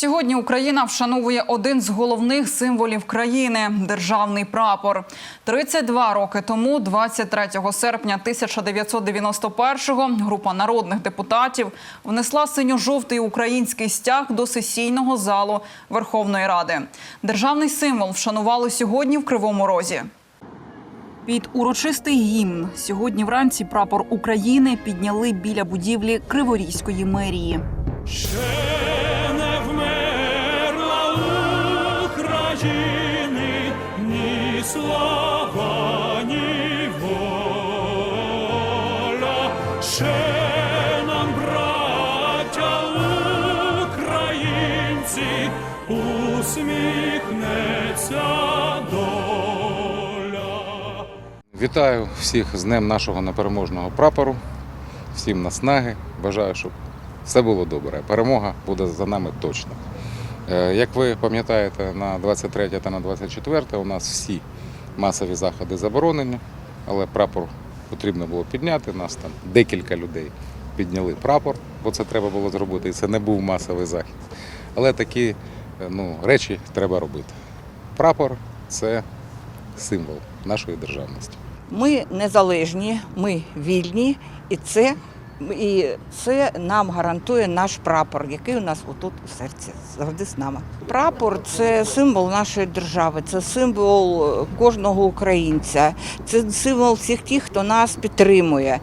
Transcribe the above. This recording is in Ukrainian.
Сьогодні Україна вшановує один з головних символів країни державний прапор. 32 роки тому, 23 серпня 1991-го, група народних депутатів внесла синьо-жовтий український стяг до сесійного залу Верховної Ради. Державний символ вшанували сьогодні в Кривому Розі. Під урочистий гімн сьогодні вранці прапор України підняли біля будівлі Криворізької мерії. України ні слава, ні воля. Ще нам, браття українці, усміхнеться доля. Вітаю всіх з Днем нашого непереможного прапору, всім наснаги. Бажаю, щоб все було добре. Перемога буде за нами точно. Е, Як ви пам'ятаєте, на 23 та на 24 у нас всі масові заходи заборонені, але прапор потрібно було підняти. Нас там декілька людей підняли прапор, бо це треба було зробити, і це не був масовий захід. Але такі е, ну, речі треба робити. Прапор це символ нашої державності. Ми незалежні, ми вільні, і це, і це нам гарантує наш прапор, який у нас отут у серці завжди з нами. Прапор це символ нашої держави, це символ кожного українця, це символ всіх тих, хто нас підтримує.